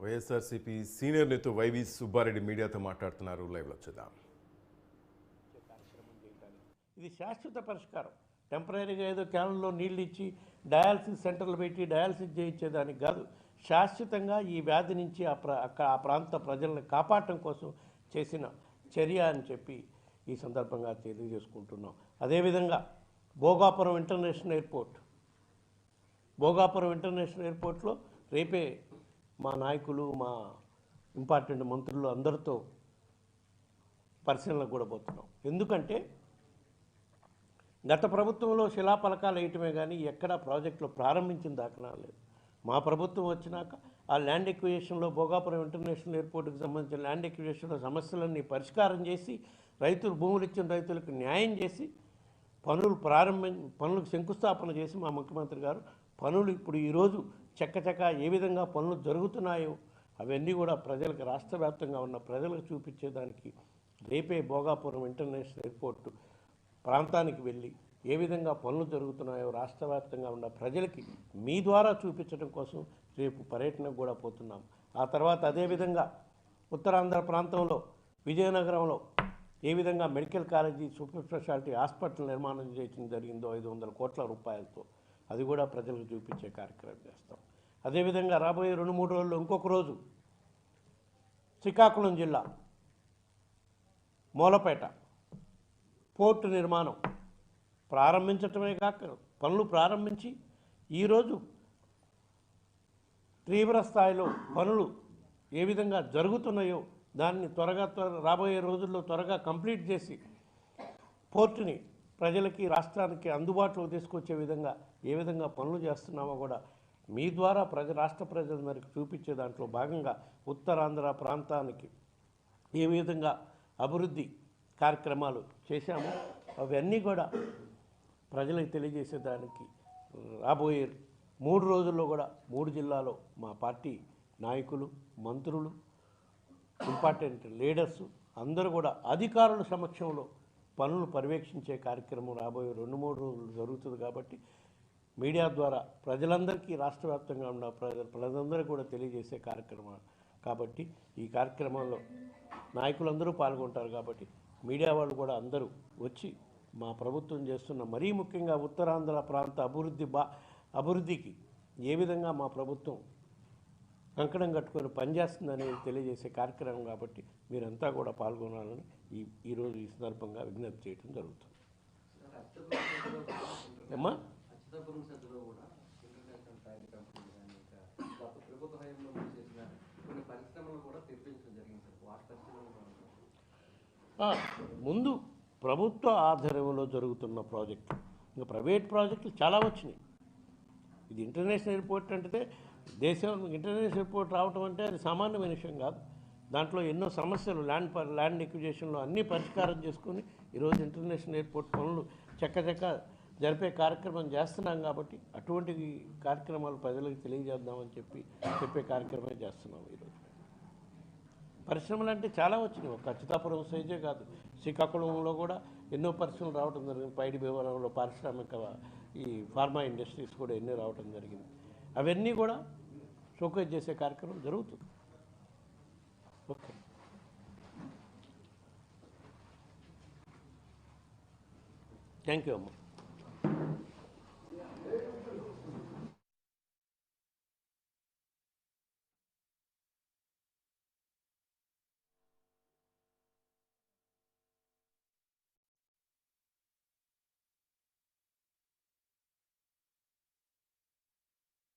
YSRCP senior నేత YV Subbareddy మీడియాతో మాట్లాడుతున్నారు. లైవ్లో చూద్దాం. ఇది శాశ్వత పరిష్కారం. టెంపరీగా ఏదో క్యాన్లో నీళ్ళు ఇచ్చి డయాలసిస్ సెంటర్లు పెట్టి డయాలసిస్ చేయించేదానికి కాదు. శాశ్వతంగా ఈ వ్యాధి నుంచి ఆ ప్ర ఆ ప్రాంత ప్రజల్ని కాపాడటం కోసం చేసిన చర్య అని చెప్పి ఈ సందర్భంగా తెలియజేసుకుంటున్నాం. అదేవిధంగా Bhogapuram international airport. Bhogapuram international ఎయిర్పోర్ట్లో రేపే మా నాయకులు మా ఇంపార్టెంట్ మంత్రులు అందరితో పరిశీలనకు కూడా పోతున్నాం. ఎందుకంటే గత ప్రభుత్వంలో శిలాఫలకాలు వేయటమే కానీ ఎక్కడా ప్రాజెక్టులు ప్రారంభించిన దాఖలా లేదు. మా ప్రభుత్వం వచ్చినాక ఆ ల్యాండ్ ఎక్విజేషన్లో భోగాపురం ఇంటర్నేషనల్ ఎయిర్పోర్ట్కి సంబంధించిన ల్యాండ్ ఎక్విజేషన్లో సమస్యలన్నీ పరిష్కారం చేసి రైతులు భూములు ఇచ్చిన రైతులకు న్యాయం చేసి పనులు ప్రారంభం పనులకు శంకుస్థాపన చేసి మా ముఖ్యమంత్రి గారు పనులు ఇప్పుడు ఈరోజు చక్కచక్క ఏ విధంగా పనులు జరుగుతున్నాయో అవన్నీ కూడా ప్రజలకు రాష్ట్ర వ్యాప్తంగా ఉన్న ప్రజలకు చూపించేదానికి రేపే భోగాపురం ఇంటర్నేషనల్ ఎయిర్పోర్టు ప్రాంతానికి వెళ్ళి ఏ విధంగా పనులు జరుగుతున్నాయో రాష్ట్ర వ్యాప్తంగా ఉన్న ప్రజలకి మీ ద్వారా చూపించడం కోసం రేపు పర్యటనకు కూడా పోతున్నాం. ఆ తర్వాత అదేవిధంగా ఉత్తరాంధ్ర ప్రాంతంలో విజయనగరంలో ఏ విధంగా medical college super speciality hospital నిర్మాణం చేయడం జరిగిందో ఐదు వందల కోట్ల రూపాయలతో అది కూడా ప్రజలకు చూపించే కార్యక్రమం చేస్తాం. అదేవిధంగా రాబోయే రెండు మూడు రోజుల్లో ఇంకొక రోజు శ్రీకాకుళం జిల్లా మూలపేట పోర్టు నిర్మాణం ప్రారంభించటమే కాక పనులు ప్రారంభించి ఈరోజు తీవ్ర స్థాయిలో పనులు ఏ విధంగా జరుగుతున్నాయో దాన్ని త్వరగా త్వర రాబోయే రోజుల్లో త్వరగా కంప్లీట్ చేసి పోర్టుని ప్రజలకి రాష్ట్రానికి అందుబాటులో తీసుకొచ్చే విధంగా ఏ విధంగా పనులు చేస్తున్నామో కూడా మీ ద్వారా ప్రజ రాష్ట్ర ప్రజలందరికీ చూపించే దాంట్లో భాగంగా ఉత్తరాంధ్ర ప్రాంతానికి ఏ విధంగా అభివృద్ధి కార్యక్రమాలు చేశామో అవన్నీ కూడా ప్రజలకు తెలియజేసేదానికి రాబోయే మూడు రోజుల్లో కూడా మూడు జిల్లాలో మా పార్టీ నాయకులు మంత్రులు ఇంపార్టెంట్ లీడర్స్ అందరూ కూడా అధికారుల సమక్షంలో పనులు పర్యవేక్షించే కార్యక్రమం రాబోయే రెండు మూడు రోజులు జరుగుతుంది కాబట్టి మీడియా ద్వారా ప్రజలందరికీ రాష్ట్ర వ్యాప్తంగా ఉన్న ప్రజ ప్రజలందరూ కూడా తెలియజేసే కార్యక్రమం. కాబట్టి ఈ కార్యక్రమంలో నాయకులందరూ పాల్గొంటారు కాబట్టి మీడియా వాళ్ళు కూడా అందరూ వచ్చి మా ప్రభుత్వం చేస్తున్న మరీ ముఖ్యంగా ఉత్తరాంధ్ర ప్రాంత అభివృద్ధి బా అభివృద్ధికి ఏ విధంగా మా ప్రభుత్వం కంకణం కట్టుకొని పనిచేస్తుందని తెలియజేసే కార్యక్రమం కాబట్టి మీరంతా కూడా పాల్గొనాలని ఈ ఈరోజు ఈ సందర్భంగా విజ్ఞప్తి చేయడం జరుగుతుంది. అమ్మా? ముందు ప్రభుత్వ ఆధ్వర్యంలో జరుగుతున్న ప్రాజెక్టు. ఇంకా ప్రైవేట్ ప్రాజెక్టులు చాలా వచ్చినాయి. ఇది ఇంటర్నేషనల్ ఎయిర్పోర్ట్ అంటే దేశం ఇంటర్నేషనల్ ఎయిర్పోర్ట్ రావటం అంటే అది సామాన్యమైన విషయం కాదు. దాంట్లో ఎన్నో సమస్యలు ల్యాండ్ పర్ ల్యాండ్ ఎక్విజేషన్లో అన్నీ పరిష్కారం చేసుకుని ఈరోజు ఇంటర్నేషనల్ ఎయిర్పోర్ట్ పనులు చక్కచక్క జరిపే కార్యక్రమం చేస్తున్నాం కాబట్టి అటువంటి కార్యక్రమాలు ప్రజలకు తెలియజేద్దామని చెప్పి చెప్పే కార్యక్రమం చేస్తున్నాం ఈరోజు. పరిశ్రమలు అంటే చాలా వచ్చినాయి. ఒక ఖచ్చితాపురం సైజే కాదు. శ్రీకాకుళంలో కూడా ఎన్నో పరిశ్రమలు రావడం జరిగింది. పైడి భీమవరంలో పారిశ్రామిక ఈ ఫార్మా ఇండస్ట్రీస్ కూడా ఎన్నో రావడం జరిగింది. అవన్నీ కూడా షోకేజ్ చేసే కార్యక్రమం జరుగుతుంది. ఓకే. థ్యాంక్ యూ అమ్మ.